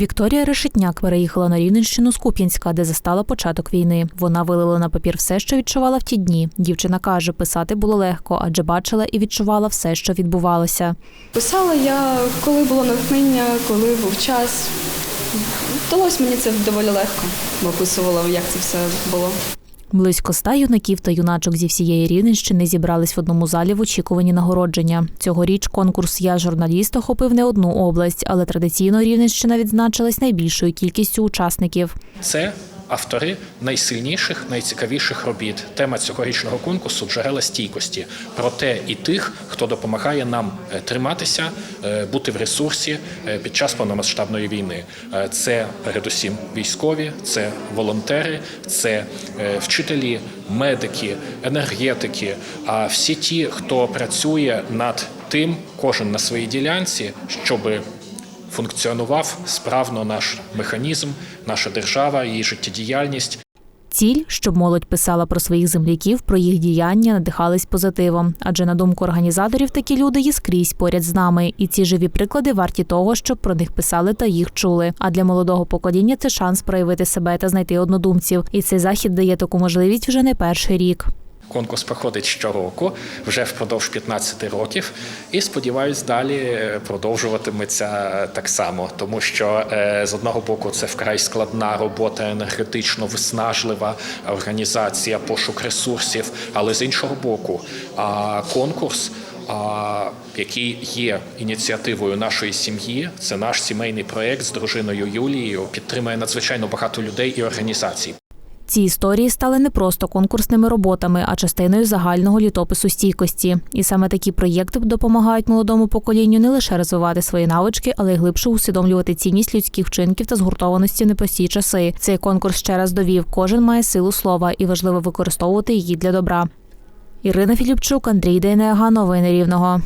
Вікторія Решетняк переїхала на Рівненщину з Куп'янська, де застала початок війни. Вона вилила на папір все, що відчувала в ті дні. Дівчина каже, писати було легко, адже бачила і відчувала все, що відбувалося. Писала я, коли було натхнення, коли був час. Вдалося мені це доволі легко, бо описувала, як це все було. Близько ста юнаків та юначок зі всієї Рівненщини зібрались в одному залі в очікуванні нагородження. Цьогоріч конкурс Я журналіст охопив не одну область, але традиційно Рівненщина відзначилась найбільшою кількістю учасників. Це автори найсильніших, найцікавіших робіт. Тема цьогорічного конкурсу джерела стійкості про те і тих, хто допомагає нам е, триматися, е, бути в ресурсі е, під час повномасштабної війни. Це передусім військові, це волонтери, це вчителі, медики, енергетики, а всі ті, хто працює над тим, кожен на своїй ділянці, щоби функціонував справно наш механізм, наша держава, її життєдіяльність. Ціль, щоб молодь писала про своїх земляків, про їх діяння, надихались позитивом. Адже на думку організаторів, такі люди є скрізь поряд з нами, і ці живі приклади варті того, щоб про них писали та їх чули. А для молодого покоління це шанс проявити себе та знайти однодумців. І цей захід дає таку можливість вже не перший рік. Конкурс проходить щороку, вже впродовж 15 років, і сподіваюсь, далі е, продовжуватиметься так само, тому що е, з одного боку це вкрай складна робота, енергетично виснажлива організація, пошук ресурсів, але з іншого боку, конкурс. Який є ініціативою нашої сім'ї, це наш сімейний проєкт з дружиною Юлією. Підтримує надзвичайно багато людей і організацій. Ці історії стали не просто конкурсними роботами, а частиною загального літопису стійкості. І саме такі проєкти допомагають молодому поколінню не лише розвивати свої навички, але й глибше усвідомлювати цінність людських вчинків та згуртованості в непрості часи. Цей конкурс ще раз довів, кожен має силу слова і важливо використовувати її для добра. Ірина Філіпчук, Андрій Дейнега, новини Рівного.